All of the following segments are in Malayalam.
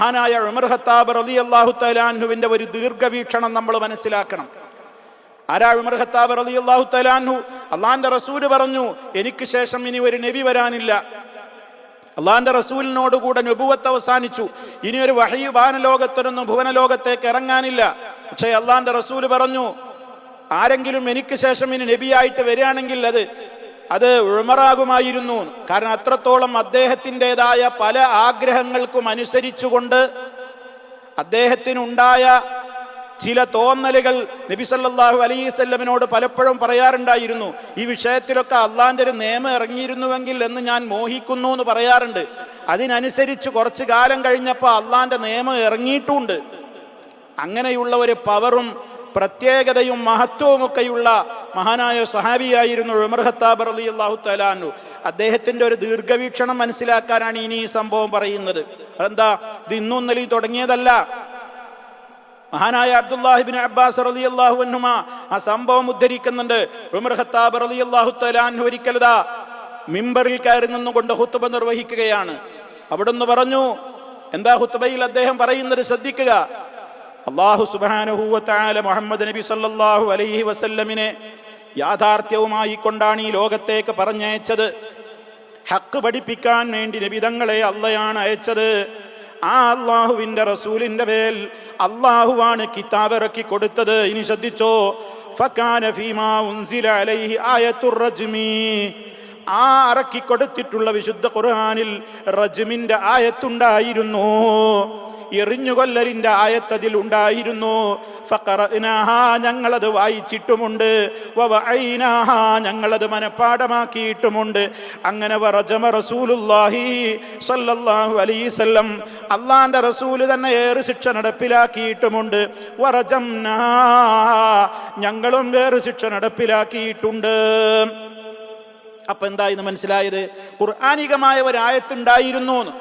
മഹാനായ ഉമർ ഖത്താബ് റലി അള്ളാഹു തലാൻഹുവിന്റെ ഒരു ദീർഘവീക്ഷണം നമ്മൾ മനസ്സിലാക്കണം. ആരാ ഉമർ ഖത്താബ് റലി അള്ളാഹു തലാൻഹു അള്ളാന്റെ റസൂൽ പറഞ്ഞു എനിക്ക് ശേഷം ഇനി ഒരു നബി വരാനില്ല. അള്ളാന്റെ റസൂലിനോട് കൂടെ നബുവത്ത് അവസാനിച്ചു. ഇനി ഒരു വഹി വാനലോകത്തിനൊന്നും ഭുവനലോകത്തേക്ക് ഇറങ്ങാനില്ല. പക്ഷേ അള്ളാന്റെ റസൂൽ പറഞ്ഞു ആരെങ്കിലും എനിക്ക് ശേഷം ഇനി നബിയായിട്ട് വരികയാണെങ്കിൽ അത് അത് ഉഴമറാകുമായിരുന്നു കാരണം അത്രത്തോളം അദ്ദേഹത്തിന്റെതായ പല ആഗ്രഹങ്ങൾക്കും അനുസരിച്ചുകൊണ്ട് അദ്ദേഹത്തിനുണ്ടായ ചില തോന്നലുകൾ നബി സല്ലല്ലാഹു അലൈവല്ലമിനോട് പലപ്പോഴും പറയാറുണ്ടായിരുന്നു. ഈ വിഷയത്തിലൊക്കെ അള്ളാന്റെ ഒരു നിയമം ഇറങ്ങിയിരുന്നുവെങ്കിൽ എന്ന് ഞാൻ മോഹിക്കുന്നു എന്ന് പറയാറുണ്ട്. അതിനനുസരിച്ച് കുറച്ച് കാലം കഴിഞ്ഞപ്പോൾ അള്ളാന്റെ നിയമം ഇറങ്ങിയിട്ടുമുണ്ട് അങ്ങനെയുള്ള ഒരു പവറും പ്രത്യേകതയും മഹത്വവുമൊക്കെയുള്ള മഹാനായ സഹാബിയായിരുന്നു ഉമർ ഖത്താബ് അലി അള്ളാഹു തലാനു അദ്ദേഹത്തിന്റെ ഒരു ദീർഘവീക്ഷണം മനസ്സിലാക്കാനാണ് ഇനി ഈ സംഭവം പറയുന്നത്. അതെന്താ? ഇത് ഇന്നും ഇന്നലെയും തുടങ്ങിയതല്ല. മഹാനായ അബ്ദുല്ലാഹിബിൻ അബ്ബാസ് റലി അള്ളാഹു ആ സംഭവം ഉദ്ധരിക്കുന്നുണ്ട്. ഉമർ ഖത്താബ് റലി അള്ളാഹു തലാൻഹു ഒരിക്കലതാ മിമ്പറിൽ കയറി നിന്നുകൊണ്ട് ഹുത്തുബ നിർവഹിക്കുകയാണ്. അവിടുന്ന് പറഞ്ഞു എന്താ ഹുത്തുബയിൽ അദ്ദേഹം പറയുന്നത് ശ്രദ്ധിക്കുക. അള്ളാഹു സുബാനുഹൂവത്തായ മുഹമ്മദ് നബി സല്ലാഹു അലൈഹി വസല്ലമിനെ യാഥാർത്ഥ്യവുമായി കൊണ്ടാണ് ഈ ലോകത്തേക്ക് പറഞ്ഞയച്ചത്. ഹക്ക് പഠിപ്പിക്കാൻ വേണ്ടി നബിതങ്ങളെ അള്ളയാണ് അയച്ചത്. ആ അള്ളാഹുവിന്റെ റസൂലിന്റെ മേൽ അള്ളാഹുവാണ് കിതാബ് ഇറക്കി കൊടുത്തത്. ഇനി ശ്രദ്ധിച്ചോ? ആ കൊടുത്തിട്ടുള്ള വിശുദ്ധ ഖുർആനിൽ റജ്മിന്റെ ആയത്തുണ്ടായിരുന്നു. എറിഞ്ഞുകൊല്ലലിന്റെ ആയത്തതിൽ ഉണ്ടായിരുന്നു. ഞങ്ങളത് വായിച്ചിട്ടുമുണ്ട്. ഞങ്ങളത് മനഃപ്പാടമാക്കിയിട്ടുമുണ്ട് അങ്ങനെ അള്ളാന്റെ റസൂൽ തന്നെ ഏറെ ശിക്ഷ നടപ്പിലാക്കിയിട്ടുമുണ്ട്. ഞങ്ങളും വേറെ ശിക്ഷ നടപ്പിലാക്കിയിട്ടുണ്ട്. അപ്പൊ എന്തായിരുന്നു മനസ്സിലായത്? ഖുർആാനികമായ ഒരായത്തുണ്ടായിരുന്നു.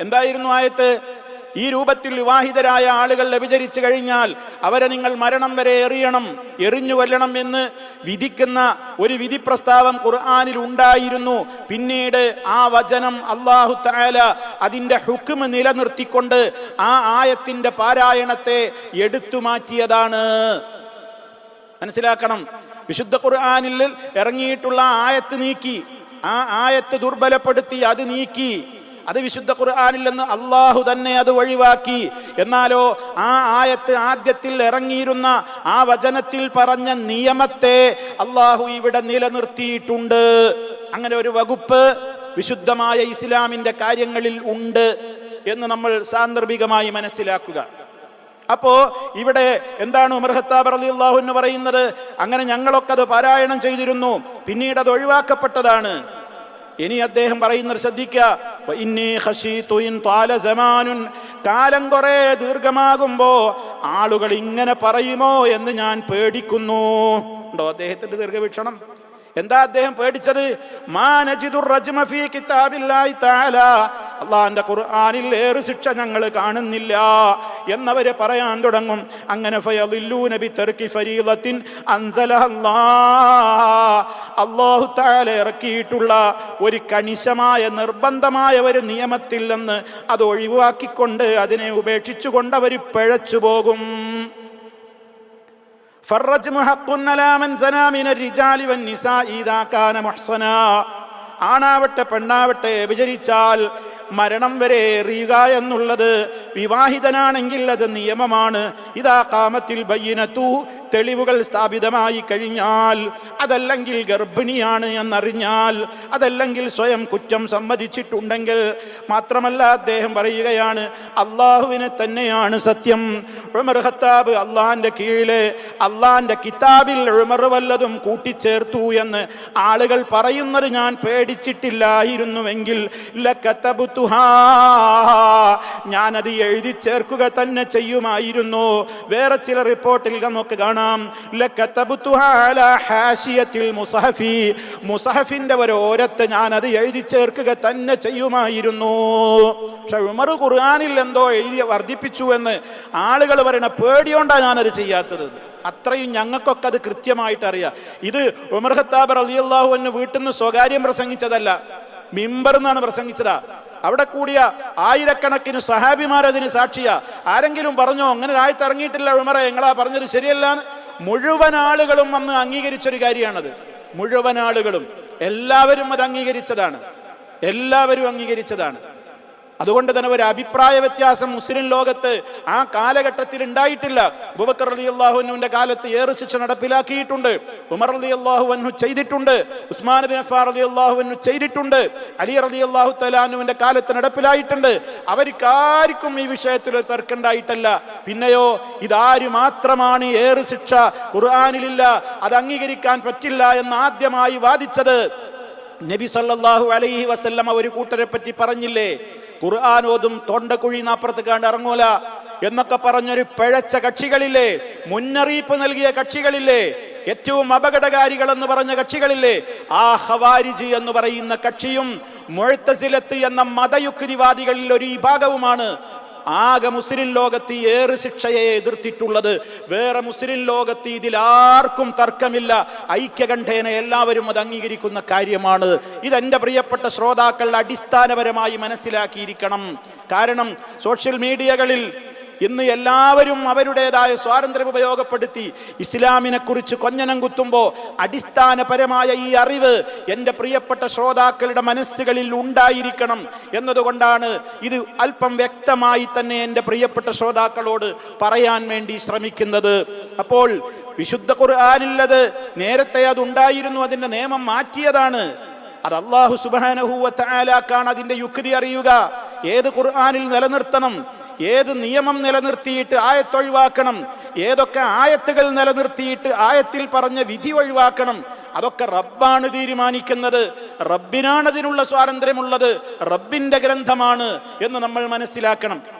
എന്തായിരുന്നു ആയത്ത്? ഈ രൂപത്തിൽ വിവാഹിതരായ ആളുകൾ വ്യഭിചരിച്ചു കഴിഞ്ഞാൽ അവരെ നിങ്ങൾ മരണം വരെ എറിയണം എറിഞ്ഞു കൊല്ലണം എന്ന് വിധിക്കുന്ന ഒരു വിധി പ്രസ്താവം ഖുർആാനിൽ ഉണ്ടായിരുന്നു. പിന്നീട് ആ വചനം അള്ളാഹു താല അതിന്റെ ഹുക്കുമ് നിലനിർത്തിക്കൊണ്ട് ആ ആയത്തിന്റെ പാരായണത്തെ എടുത്തു മാറ്റിയതാണ്. മനസ്സിലാക്കണം? വിശുദ്ധ ഖുർആാനിൽ ഇറങ്ങിയിട്ടുള്ള ആയത്ത് നീക്കി ആ ആയത്ത് ദുർബലപ്പെടുത്തി അത് നീക്കി. അത് വിശുദ്ധ ഖുർആാനില്ലെന്ന് അള്ളാഹു തന്നെ അത് ഒഴിവാക്കി. എന്നാലോ ആ ആയത്ത് ആദ്യത്തിൽ ഇറങ്ങിയിരുന്ന ആ വചനത്തിൽ പറഞ്ഞ നിയമത്തെ അള്ളാഹു ഇവിടെ നിലനിർത്തിയിട്ടുണ്ട്. അങ്ങനെ ഒരു വകുപ്പ് വിശുദ്ധമായ ഇസ്ലാമിന്റെ കാര്യങ്ങളിൽ ഉണ്ട് എന്ന് നമ്മൾ സാന്ദർഭികമായി മനസ്സിലാക്കുക. അപ്പോ ഇവിടെ എന്താണ് ഉമർ അലി അള്ളാഹു എന്ന് പറയുന്നത്? അങ്ങനെ ഞങ്ങളൊക്കെ അത് പാരായണം ചെയ്തിരുന്നു. പിന്നീട് അത് ഒഴിവാക്കപ്പെട്ടതാണ്. ഇനി അദ്ദേഹം പറയുന്നത് ശ്രദ്ധിക്കുക. കാലം കുറെ ദീർഘമാകുമ്പോ ആളുകൾ ഇങ്ങനെ പറയുമോ എന്ന് ഞാൻ പേടിക്കുന്നു. ഉണ്ടോ അദ്ദേഹത്തിന്റെ ദീർഘവീക്ഷണം? എന്താ അദ്ദേഹം പേടിച്ചത്? മാനജിദുർ അള്ളാഹാന്റെ ഖുർആാനിൽ ഏറെ ശിക്ഷ ഞങ്ങൾ കാണുന്നില്ല എന്നവരെ പറയാൻ തുടങ്ങും. അങ്ങനെ നബി ഇറക്കിയിട്ടുള്ള ഒരു കണിശമായ നിർബന്ധമായ ഒരു നിയമത്തിൽ നിന്ന് അത് ഒഴിവാക്കിക്കൊണ്ട് അതിനെ ഉപേക്ഷിച്ചുകൊണ്ട് അവർ പിഴച്ചു പോകും. ആണാവട്ടെ പെണ്ണാവട്ടെ വിചരിച്ചാൽ മരണം വരെ എറിയുക എന്നുള്ളത് വിവാഹിതനാണെങ്കിൽ അത് നിയമമാണ്. ഇതാ കാമത്തിൽ ബയ്യനത്തു തെളിവുകൾ സ്ഥാപിതമായി കഴിഞ്ഞാൽ അതല്ലെങ്കിൽ ഗർഭിണിയാണ് എന്നറിഞ്ഞാൽ അതല്ലെങ്കിൽ സ്വയം കുറ്റം സമ്മതിച്ചിട്ടുണ്ടെങ്കിൽ മാത്രമല്ല അദ്ദേഹം പറയുകയാണ് അള്ളാഹുവിനെ തന്നെയാണ് സത്യം. ഉമർ ഖത്താബ് അള്ളാഹിന്റെ കീഴിലെ അള്ളാഹിന്റെ കിതാബിൽ ഉമർ വല്ലതും കൂട്ടിച്ചേർത്തു എന്ന് ആളുകൾ പറയുന്നത് ഞാൻ പേടിച്ചിട്ടില്ലായിരുന്നുവെങ്കിൽ. ഞാനത് എഴുതി ചേർക്കുക തന്നെ ചെയ്യുമായിരുന്നു. വേറെ ചില റിപ്പോർട്ടിൽ നമുക്ക് കാണാം. ഹാഷിയത്തിൽ മുസഹഫി. മുസഹഫിന്റെ ഒരു ഓരത്ത് ഞാൻ അത് എഴുതി ചേർക്കുക തന്നെ ചെയ്യുമായിരുന്നു. പക്ഷെ ഉമർ ഖുർആാനിൽ എന്തോ എഴുതി വർദ്ധിപ്പിച്ചു എന്ന് ആളുകൾ പറയണ പേടിയോണ്ടാണ് ഞാനത് ചെയ്യാത്തത്. അത്രയും ഞങ്ങൾക്കൊക്കെ അത് കൃത്യമായിട്ട് അറിയാം. ഇത് ഉമർ ഖത്താബ് റളിയല്ലാഹു അൻഹു വീട്ടിൽ നിന്ന് സ്വകാര്യം പ്രസംഗിച്ചതല്ല. മിമ്പർ എന്നാണ് പ്രസംഗിച്ചതാ. അവിടെ കൂടിയ ആയിരക്കണക്കിന് സഹാബിമാർ അതിന് സാക്ഷിയാ. ആരെങ്കിലും പറഞ്ഞോ അങ്ങനെ ഒരാഴ്ച ഇറങ്ങിയിട്ടില്ല ഉമറ ഞങ്ങളാ പറഞ്ഞത് ശരിയല്ല മുഴുവൻ ആളുകളും വന്ന് അംഗീകരിച്ചൊരു കാര്യമാണത്. മുഴുവൻ ആളുകളും. എല്ലാവരും അത് അംഗീകരിച്ചതാണ്. എല്ലാവരും അംഗീകരിച്ചതാണ്. അതുകൊണ്ട് തന്നെ ഒരു അഭിപ്രായ വ്യത്യാസം മുസ്ലിം ലോകത്ത് ആ കാലഘട്ടത്തിൽ ഉണ്ടായിട്ടില്ല. അബൂബക്കർ അലി അള്ളാഹുവിന്റെ കാലത്ത് ഏറെ ശിക്ഷ നടപ്പിലാക്കിയിട്ടുണ്ട്. ഉമർ അലി അള്ളാഹു ചെയ്തിട്ടുണ്ട്. ഉസ്മാൻ ബിൻ അഫാർ അലി അള്ളാഹു ചെയ്തിട്ടുണ്ട്. അലി അലി അള്ളാഹു തലാനുവിന്റെ കാലത്ത് നടപ്പിലായിട്ടുണ്ട്. അവർക്കാർക്കും ഈ വിഷയത്തിൽ ഒരു തർക്കമുണ്ടായിട്ടല്ല പിന്നെയോ ഇതാര് മാത്രമാണ് ഏറെ ശിക്ഷ ഖുർആാനിലില്ല അത് അംഗീകരിക്കാൻ പറ്റില്ല എന്ന് ആദ്യമായി വാദിച്ചത് നബി സല്ലാഹു അലൈഹി വസല്ലമ ഒരു കൂട്ടരെ പറ്റി പറഞ്ഞില്ലേ? ഖുർആൻ ഓതും തൊണ്ടക്കുഴി നാപ്പുറത്ത് കണ്ട് ഇറങ്ങൂല എന്നൊക്കെ പറഞ്ഞൊരു പിഴച്ച കക്ഷികളില്ലേ? മുന്നറിയിപ്പ് നൽകിയ കക്ഷികളില്ലേ? ഏറ്റവും അപകടകാരികൾ എന്ന് പറഞ്ഞ കക്ഷികളില്ലേ? ആ ഹവാരിജി എന്ന് പറയുന്ന കക്ഷിയും മുഴത്തസിലത്ത് എന്ന മതയുക്തിവാദികളിൽ ഒരു വിഭാഗവുമാണ് ആകെ മുസ്ലിം ലോകത്ത് ഈ ഏറ് ശിക്ഷയെ എതിർത്തിട്ടുള്ളത്. വേറെ മുസ്ലിം ലോകത്ത് ഇതിൽ ആർക്കും തർക്കമില്ല. ഐക്യകണ്ഠേന എല്ലാവരും അത് അംഗീകരിക്കുന്ന കാര്യമാണ്. ഇതെന്റെ പ്രിയപ്പെട്ട ശ്രോതാക്കൾ അടിസ്ഥാനപരമായി മനസ്സിലാക്കിയിരിക്കണം. കാരണം സോഷ്യൽ മീഡിയകളിൽ ഇന്ന് എല്ലാവരും അവരുടേതായ സ്വാതന്ത്ര്യം ഉപയോഗപ്പെടുത്തി ഇസ്ലാമിനെ കുറിച്ച് കൊഞ്ഞനം കുത്തുമ്പോൾ അടിസ്ഥാനപരമായ ഈ അറിവ് എന്റെ പ്രിയപ്പെട്ട ശ്രോതാക്കളുടെ മനസ്സുകളിൽ ഉണ്ടായിരിക്കണം എന്നതുകൊണ്ടാണ് ഇത് അല്പം വ്യക്തമായി തന്നെ എന്റെ പ്രിയപ്പെട്ട ശ്രോതാക്കളോട് പറയാൻ വേണ്ടി ശ്രമിക്കുന്നത്. അപ്പോൾ വിശുദ്ധ ഖുർആാനില്ലത് നേരത്തെ അതുണ്ടായിരുന്നു അതിന്റെ നിയമം മാറ്റിയതാണ്. അത് അള്ളാഹു സുബാനഹൂവത്താലാക്കാണ് അതിന്റെ യുക്തി അറിയുക. ഏത് ഖുർആാനിൽ നിലനിർത്തണം? ഏത് നിയമം നിലനിർത്തിയിട്ട് ആയത്തൊഴിവാക്കണം ഏതൊക്കെ ആയത്തുകൾ നിലനിർത്തിയിട്ട് ആയത്തിൽ പറഞ്ഞ വിധി ഒഴിവാക്കണം? അതൊക്കെ റബ്ബാണ് തീരുമാനിക്കുന്നത്. റബ്ബിനാണ് അതിനുള്ള സ്വാതന്ത്ര്യമുള്ളത്. റബ്ബിന്റെ ഗ്രന്ഥമാണ് എന്ന് നമ്മൾ മനസ്സിലാക്കണം.